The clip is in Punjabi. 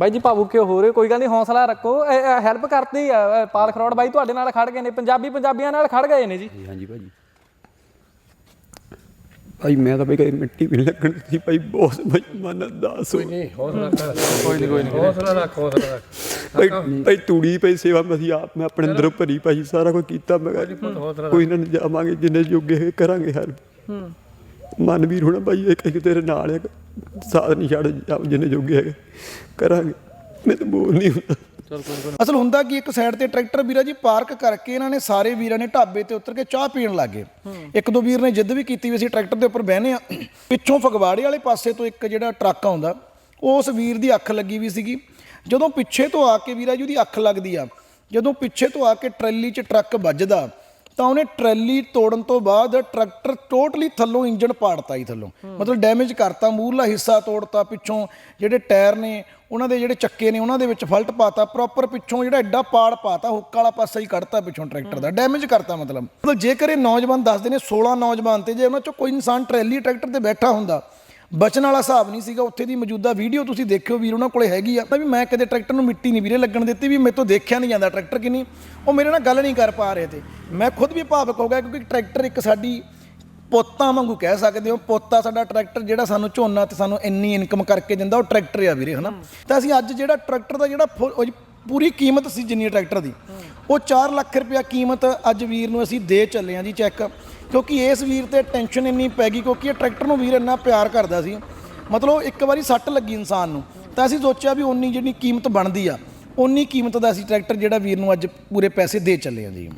ਬਾਈ ਜੀ ਭਾਵੁਕ ਕਿਉਂ ਹੋ ਰਹੇ ਹੋ? ਕੋਈ ਗੱਲ ਨਹੀਂ ਹੌਸਲਾ ਰੱਖੋ। ਹੈਲਪ ਕਰਤੀ ਆ ਪਾਲ ਖਰੋੜ ਬਾਈ ਤੁਹਾਡੇ ਨਾਲ ਖੜ ਗਏ ਨੇ ਪੰਜਾਬੀ ਪੰਜਾਬੀਆਂ ਨਾਲ ਖੜ ਗਏ ਨੇ ਜੀ। ਜੀ ਹਾਂਜੀ ਭਾਜੀ। ਭਾਈ ਮੈਂ ਤਾਂ ਭਾਈ ਕਦੇ ਮਿੱਟੀ ਵੀ ਨੀ ਲੱਗਣ ਦਿੱਤੀ ਭਾਈ ਬਹੁਤ ਭਾਈ ਮਨ ਦਾਸ ਹੋ ਨਹੀਂ ਹੌਸਲਾ ਕਰ ਕੋਈ ਨਹੀਂ ਕੋਈ ਨਹੀਂ। ਹੌਸਲਾ ਰੱਖ ਹੌਸਲਾ ਰੱਖ ਭਾਈ ਭਾਈ ਤੂੜੀ ਭਾਈ ਸੇਵਾ ਮੈਂ ਅਸੀਂ ਆਪ ਮੈਂ ਆਪਣੇ ਅੰਦਰੋਂ ਭਰੀ ਭਾਈ ਸਾਰਾ ਕੁਝ ਕੀਤਾ ਮੈਂ ਕਿਹਾ ਕੋਈ ਨਾ ਜਾਵਾਂਗੇ ਜਿੰਨੇ ਜੋਗੇ ਹੋਏ ਕਰਾਂਗੇ ਹੈਲਪ ਮਨਵੀਰ ਹੋਣਾ ਭਾਈ ਇੱਕ ਇੱਕ ਤੇਰੇ ਨਾਲ ਹੈ ਸਾਥ ਨਹੀਂ ਛੱਡ ਜਿੰਨੇ ਜੋਗੇ ਹੈਗੇ। ਕਰਾਂਗੇ। ਮੈਂ ਤਾਂ ਬੋਲ ਨਹੀਂ ਹੁੰਦਾ। ਅਸਲ ਹੁੰਦਾ ਕਿ ਇੱਕ ਸਾਈਡ ਤੇ ਟਰੈਕਟਰ ਵੀਰਾ ਜੀ ਪਾਰਕ ਕਰਕੇ ਇਹਨਾਂ ਨੇ ਸਾਰੇ ਵੀਰਾਂ ਨੇ ਢਾਬੇ ਤੇ ਉਤਰ ਕੇ ਚਾਹ ਪੀਣ ਲੱਗੇ। ਇੱਕ ਦੋ ਵੀਰ ਨੇ ਜਿੱਦ ਵੀ ਕੀਤੀ ਵੀ ਅਸੀਂ ਟਰੈਕਟਰ ਦੇ ਉੱਪਰ ਬਹਿਨੇ ਆ ਪਿੱਛੋਂ ਫਗਵਾੜੇ ਵਾਲੇ ਪਾਸੇ ਤੋਂ ਇੱਕ ਜਿਹੜਾ ਟਰੱਕ ਆਉਂਦਾ ਉਸ ਵੀਰ ਦੀ ਅੱਖ ਲੱਗੀ ਵੀ ਸੀਗੀ। ਜਦੋਂ ਪਿੱਛੇ ਤੋਂ ਆ ਕੇ ਵੀਰਾ ਜੀ ਉਹਦੀ ਅੱਖ ਲੱਗਦੀ ਆ। ਜਦੋਂ ਪਿੱਛੇ ਤੋਂ ਆ ਕੇ ਟਰੈਲੀ 'ਚ ਟਰੱਕ ਵੱਜਦਾ ਤਾਂ ਉਹਨੇ ਟਰੈਲੀ ਤੋੜਨ ਤੋਂ ਬਾਅਦ ਟਰੈਕਟਰ ਟੋਟਲੀ ਥੱਲੋਂ ਇੰਜਨ ਪਾੜਤਾ ਹੀ ਥੱਲੋਂ। ਮਤਲਬ ਡੈਮੇਜ ਕਰਤਾ ਮੂਹਰਲਾ ਹਿੱਸਾ ਤੋੜਤਾ ਪਿੱਛੋਂ ਜਿਹੜੇ ਟਾਇਰ ਨੇ ਉਹਨਾਂ ਦੇ ਜਿਹੜੇ ਚੱਕੇ ਨੇ ਉਹਨਾਂ ਦੇ ਵਿੱਚ ਫਲਟ ਪਾਤਾ ਪ੍ਰੋਪਰ ਪਿੱਛੋਂ ਜਿਹੜਾ ਐਡਾ ਪਾੜ ਪਾਤਾ ਹੁੱਕ ਵਾਲਾ ਪਾਸਾ ਹੀ ਕੱਢਤਾ ਪਿੱਛੋਂ ਟਰੈਕਟਰ ਦਾ। ਡੈਮੇਜ ਕਰਤਾ ਮਤਲਬ। ਮਤਲਬ ਜੇਕਰ ਇਹ ਨੌਜਵਾਨ ਦੱਸਦੇ ਨੇ 16 ਨੌਜਵਾਨ ਤੇ ਜੇ ਉਹਨਾਂ ਚੋਂ ਕੋਈ ਇਨਸਾਨ ਟਰੈਲੀ ਟਰੈਕਟਰ ਤੇ ਬੈਠਾ ਹੁੰਦਾ ਬਚਣ ਵਾਲਾ ਹਿਸਾਬ ਨਹੀਂ ਸੀਗਾ ਉੱਥੇ ਦੀ ਮੌਜੂਦਾ ਵੀਡੀਓ ਤੁਸੀਂ ਦੇਖਿਓ ਵੀਰ ਉਹਨਾਂ ਕੋਲੇ ਹੈਗੀ ਆ। ਵੀ ਮੈਂ ਕਦੇ ਟਰੈਕਟਰ ਨੂੰ ਮਿੱਟੀ ਨਹੀਂ ਵੀਰੇ ਲੱਗਣ ਦਿੱਤੀ ਵੀ ਮੇਰੇ ਤੋਂ ਦੇਖਿਆ ਨਹੀਂ ਜਾਂਦਾ ਟਰੈਕਟਰ ਕਿੰਨੀ ਉਹ ਮੇਰੇ ਨਾਲ ਗੱਲ ਨਹੀਂ ਕਰ ਪਾ ਰਹੇ ਤੇ। ਮੈਂ ਖੁਦ ਵੀ ਭਾਵਕ ਹੋ ਗਿਆ ਕਿਉਂਕਿ ਟਰੈਕਟਰ ਇੱਕ ਸਾਡੀ ਪੋਤਾਂ ਵਾਂਗੂ ਕਹਿ ਸਕਦੇ ਹੋ, ਪੋਤਾ ਸਾਡਾ ਟਰੈਕਟਰ ਜਿਹੜਾ ਸਾਨੂੰ ਝੋਨਾ ਤੇ ਸਾਨੂੰ ਇੰਨੀ ਇਨਕਮ ਕਰਕੇ ਦਿੰਦਾ, ਉਹ ਟਰੈਕਟਰ ਆ ਵੀਰੇ, ਹਨਾ? ਤਾਂ ਅਸੀਂ ਅੱਜ ਜਿਹੜਾ ਟਰੈਕਟਰ ਦਾ ਜਿਹੜਾ ਫੁੱਲ- ਉਹ ਪੂਰੀ ਕੀਮਤ ਸੀ ਜਿੰਨੀ ਟਰੈਕਟਰ ਦੀ, ਉਹ 4 ਲੱਖ ਰੁਪਇਆ ਕੀਮਤ ਅੱਜ ਵੀਰ ਨੂੰ ਅਸੀਂ ਦੇ ਚੱਲੇ ਹਾਂ ਜੀ ਚੈੱਕ, ਕਿਉਂਕਿ ਇਸ ਵੀਰ ਤੇ ਟੈਨਸ਼ਨ ਇੰਨੀ ਪੈ ਗਈ ਕਿਉਂਕਿ ਇਹ ਟਰੈਕਟਰ ਨੂੰ ਵੀਰ ਇੰਨਾ ਪਿਆਰ ਕਰਦਾ ਸੀ। ਮਤਲਬ ਇੱਕ ਵਾਰੀ ਸੱਟ ਲੱਗੀ ਇਨਸਾਨ ਨੂੰ, ਤਾਂ ਅਸੀਂ ਸੋਚਿਆ ਵੀ ਉਨੀ ਜਿਹੜੀ ਕੀਮਤ ਬਣਦੀ ਆ ਉਨੀ ਕੀਮਤ ਦਾ ਅਸੀਂ ਟਰੈਕਟਰ ਜਿਹੜਾ ਵੀਰ ਨੂੰ ਅੱਜ ਪੂਰੇ ਪੈਸੇ ਦੇ ਚੱਲੇ ਹਾਂ ਜੀ।